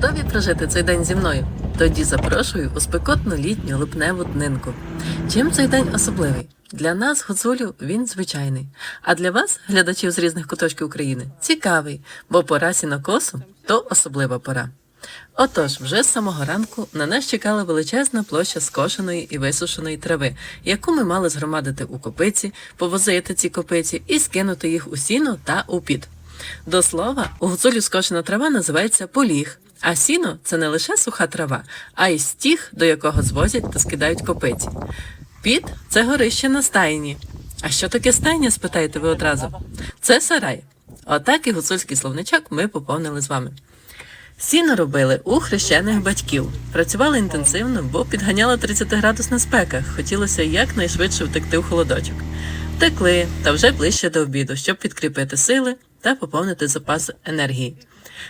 Готові прожити цей день зі мною? Тоді запрошую у спекотну літню липневу днинку. Чим цей день особливий? Для нас, гуцулів, він звичайний. А для вас, глядачів з різних куточків України, цікавий, бо пора сінокосу то особлива пора. Отож, вже з самого ранку на нас чекала величезна площа скошеної і висушеної трави, яку ми мали згромадити у копиці, повозити ці копиці і скинути їх у сіно та у під. До слова, у гуцулів скошена трава називається поліг, а сіно це не лише суха трава, а й стіг, до якого звозять та скидають копиці. Під це горище на стайні. А що таке стайня, спитаєте ви одразу? Це сарай. Отак і гуцульський словничок ми поповнили з вами. Сіно робили у хрещених батьків. Працювали інтенсивно, бо підганяла 30-градусна спека. Хотілося якнайшвидше втекти в холодочок. Втекли та вже ближче до обіду, щоб підкріпити сили та поповнити запас енергії.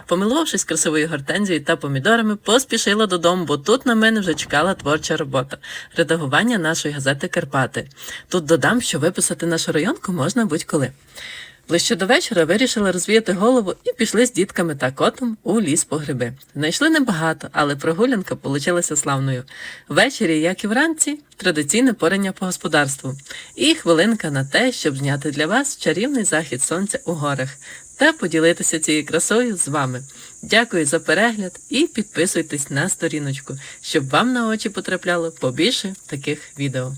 Помилувавшись красивою гортензією та помідорами, поспішила додому, бо тут на мене вже чекала творча робота редагування нашої газети Карпати. Тут додам, що виписати нашу районку можна будь-коли. Ближче до вечора вирішили розвіяти голову і пішли з дітками та котом у ліс по гриби. Знайшли небагато, але прогулянка получилася славною. Ввечері, як і вранці, традиційне порання по господарству. І хвилинка на те, щоб зняти для вас чарівний захід сонця у горах та поділитися цією красою з вами. Дякую за перегляд і підписуйтесь на сторіночку, щоб вам на очі потрапляло побільше таких відео.